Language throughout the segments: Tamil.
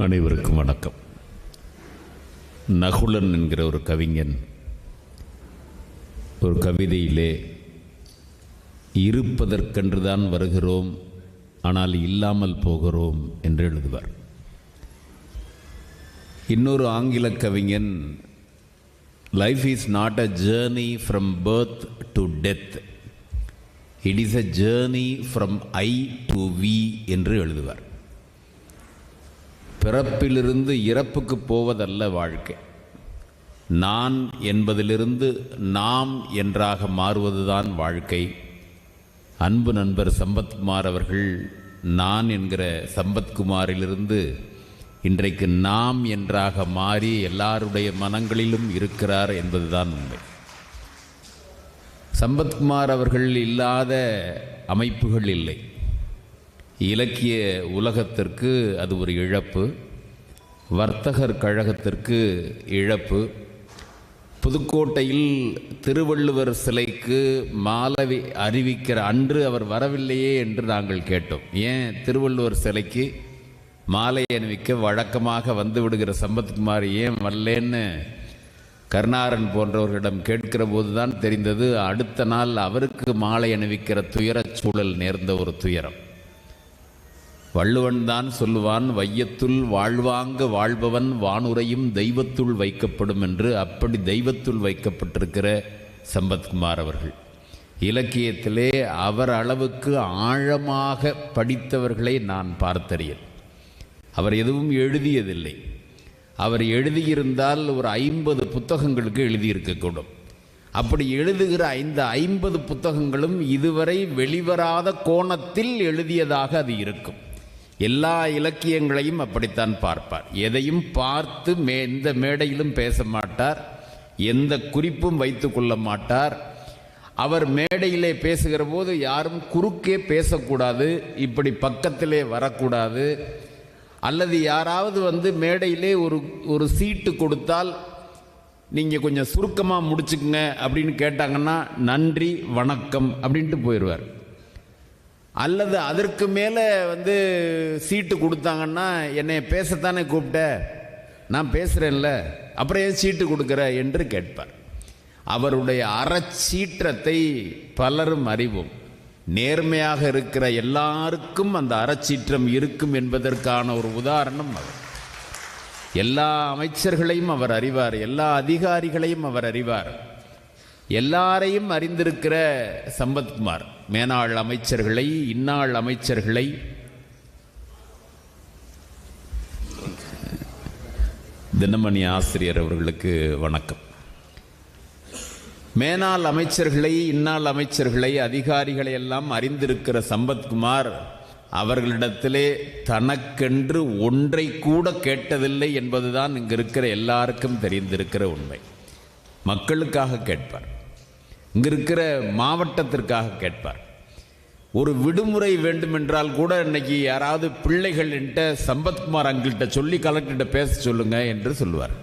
அனைவருக்கும் வணக்கம். நகுலன் என்கிற ஒரு கவிஞன் ஒரு கவிதையிலே இருப்பதற்கென்றுதான் வருகிறோம் ஆனால் இல்லாமல் போகிறோம் என்று எழுதுவார். இன்னொரு ஆங்கில கவிஞன் life is not a journey from birth to death it is a journey from I to we என்று எழுதுவார். பிறப்பிலிருந்து இறப்புக்கு போவதல்ல வாழ்க்கை. நான் என்பதிலிருந்து நாம் என்றாக மாறுவதுதான் வாழ்க்கை. அன்பு நண்பர் சம்பத்குமார் அவர்கள் நான் என்கிற சம்பத்குமாரிலிருந்து இன்றைக்கு நாம் என்றாக மாறி எல்லாருடைய மனங்களிலும் இருக்கிறார் என்பதுதான் உண்மை. சம்பத்குமார் அவர்கள் இல்லாத அமைப்புகள் இல்லை. இலக்கிய உலகத்திற்கு அது ஒரு இழப்பு வர்த்தகர் கழகத்திற்கு இழப்பு புதுக்கோட்டையில் திருவள்ளுவர் சிலைக்கு மாலை அறிவிக்கிற அன்று அவர் வரவில்லையே என்று நாங்கள் கேட்டோம். ஏன்? திருவள்ளுவர் சிலைக்கு மாலை அணிவிக்க வழக்கமாக வந்து விடுகிற சம்பத்குமார் ஏன் வரலேன்னு கருணாரன் போன்றவர்களிடம் கேட்கிற போதுதான் தெரிந்தது. அடுத்த நாள் அவருக்கு மாலை அணிவிக்கிற துயரச் சூழல் நேர்ந்த ஒரு துயரம். வள்ளுவன் தான் சொல்லுவான் வையத்துள் வாழ்வாங்க வாழ்பவன் வானுரையும் தெய்வத்துள் வைக்கப்படும் என்று அப்படி தெய்வத்துள் வைக்கப்பட்டிருக்கிற சம்பத்குமார் அவர்கள். இலக்கியத்திலே அவர் அளவுக்கு ஆழமாக படித்தவர்களை நான் பார்த்தறியேன். அவர் எதுவும் எழுதியதில்லை. அவர் எழுதியிருந்தால் ஒரு ஐம்பது புத்தகங்களுக்கு எழுதியிருக்கக்கூடும். அப்படி எழுதுகிற ஐந்து ஐம்பது புத்தகங்களும் இதுவரை வெளிவராத கோணத்தில் எழுதியதாக அது இருக்கும். எல்லா இலக்கியங்களையும் அப்படித்தான் பார்ப்பார். எதையும் பார்த்து மே எந்த மேடையிலும் பேச மாட்டார். எந்த குறிப்பும் வைத்து கொள்ள மாட்டார். அவர் மேடையிலே பேசுகிற போது யாரும் குறுக்கே பேசக்கூடாது இப்படி பக்கத்திலே வரக்கூடாது. அல்லது யாராவது வந்து மேடையிலே ஒரு ஒரு சீட்டு கொடுத்தால் நீங்கள் கொஞ்சம் சுருக்கமாக முடிச்சுக்குங்க அப்படின்னு கேட்டாங்கன்னா நன்றி வணக்கம் அப்படின்ட்டு போயிடுவார். அல்லது அதற்கு மேலே வந்து சீட்டு கொடுத்தாங்கன்னா என்னை பேசத்தானே கூப்பிட்ட? நான் பேசுகிறேன்ல அப்புறம் ஏன் சீட்டு கொடுக்குற என்று கேட்பார். அவருடைய அறச்சீற்றத்தை பலரும் அறிவோம். நேர்மையாக இருக்கிற எல்லாருக்கும் அந்த அறச்சீற்றம் இருக்கும் என்பதற்கான ஒரு உதாரணம் அவர். எல்லா அமைச்சர்களையும் அவர் அறிவார் எல்லா அதிகாரிகளையும் அவர் அறிவார். எல்லாரையும் அறிந்திருக்கிற சம்பத்குமார் மேனாள் அமைச்சர்களை இன்னாள் அமைச்சர்களை. தினமணி ஆசிரியர் அவர்களுக்கு வணக்கம். மேனாள் அமைச்சர்களை இந்நாள் அமைச்சர்களை அதிகாரிகளை எல்லாம் அறிந்திருக்கிற சம்பத்குமார் அவர்களிடத்திலே தனக்கென்று ஒன்றை கூட கேட்டதில்லை என்பதுதான் இங்கு இருக்கிற எல்லாருக்கும் தெரிந்திருக்கிற உண்மை. மக்களுக்காக கேட்பார். இங்கே இருக்கிற மாவட்டத்திற்காக கேட்பார். ஒரு விடுமுறை வேண்டுமென்றால் கூட இன்னைக்கு யாராவது பிள்ளைகள் என்கிட்ட சம்பத்குமார் அங்கிட்ட சொல்லி கலெக்டர்கிட்ட பேச சொல்லுங்க என்று சொல்லுவார்.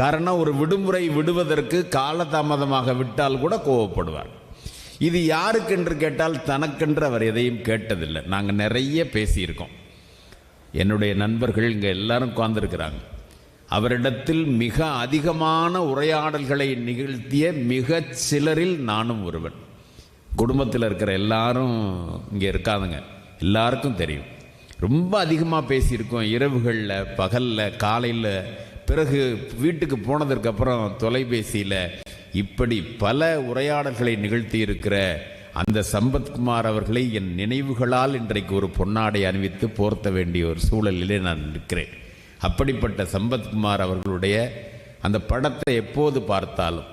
காரணம் ஒரு விடுமுறை விடுவதற்கு காலதாமதமாக விட்டால் கூட கோவப்படுவார். இது யாருக்கென்று கேட்டால் தனக்கென்று அவர் எதையும் கேட்டதில்லை. நாங்கள் நிறைய பேசியிருக்கோம். என்னுடைய நண்பர்கள் இங்கே எல்லாரும் உட்காந்துருக்கிறாங்க அவரிடத்தில் மிக அதிகமான உரையாடல்களை நிகழ்த்திய மிக சிலரில் நானும் ஒருவன். குடும்பத்தில் இருக்கிற எல்லாரும் இங்கே இருக்காதுங்க. எல்லாருக்கும் தெரியும். ரொம்ப அதிகமாக பேசியிருக்கோம். இரவுகளில் பகலில் காலையில். பிறகு வீட்டுக்கு போனதற்கப்புறம் தொலைபேசியில். இப்படி பல உரையாடல்களை நிகழ்த்தி இருக்கிற அந்த சம்பத்குமார் அவர்களை என் நினைவுகளால் இன்றைக்கு ஒரு பொன்னாடை அணிவித்து போர்த்த வேண்டிய ஒரு சூழலிலே நான் இருக்கிறேன் அப்படிப்பட்ட சம்பத்குமார் அவர்களுடைய அந்த படத்தை எப்போது பார்த்தாலும்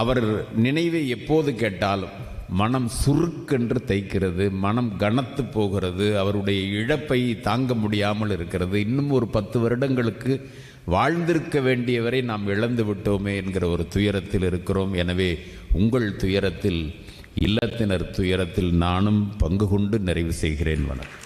அவர் நினைவை எப்போது கேட்டாலும் மனம் சுருக்கென்று தைக்கிறது மனம் கனத்து போகிறது அவருடைய இழப்பை தாங்க முடியாமல் இருக்கிறது. இன்னும் ஒரு பத்து வருடங்களுக்கு வாழ்ந்திருக்க வேண்டியவரை நாம் இழந்து விட்டோமே என்கிற ஒரு துயரத்தில் இருக்கிறோம். எனவே உங்கள் துயரத்தில் இல்லத்தினர் துயரத்தில் நானும் பங்கு கொண்டு நிறைவு செய்கிறேன். வணக்கம்.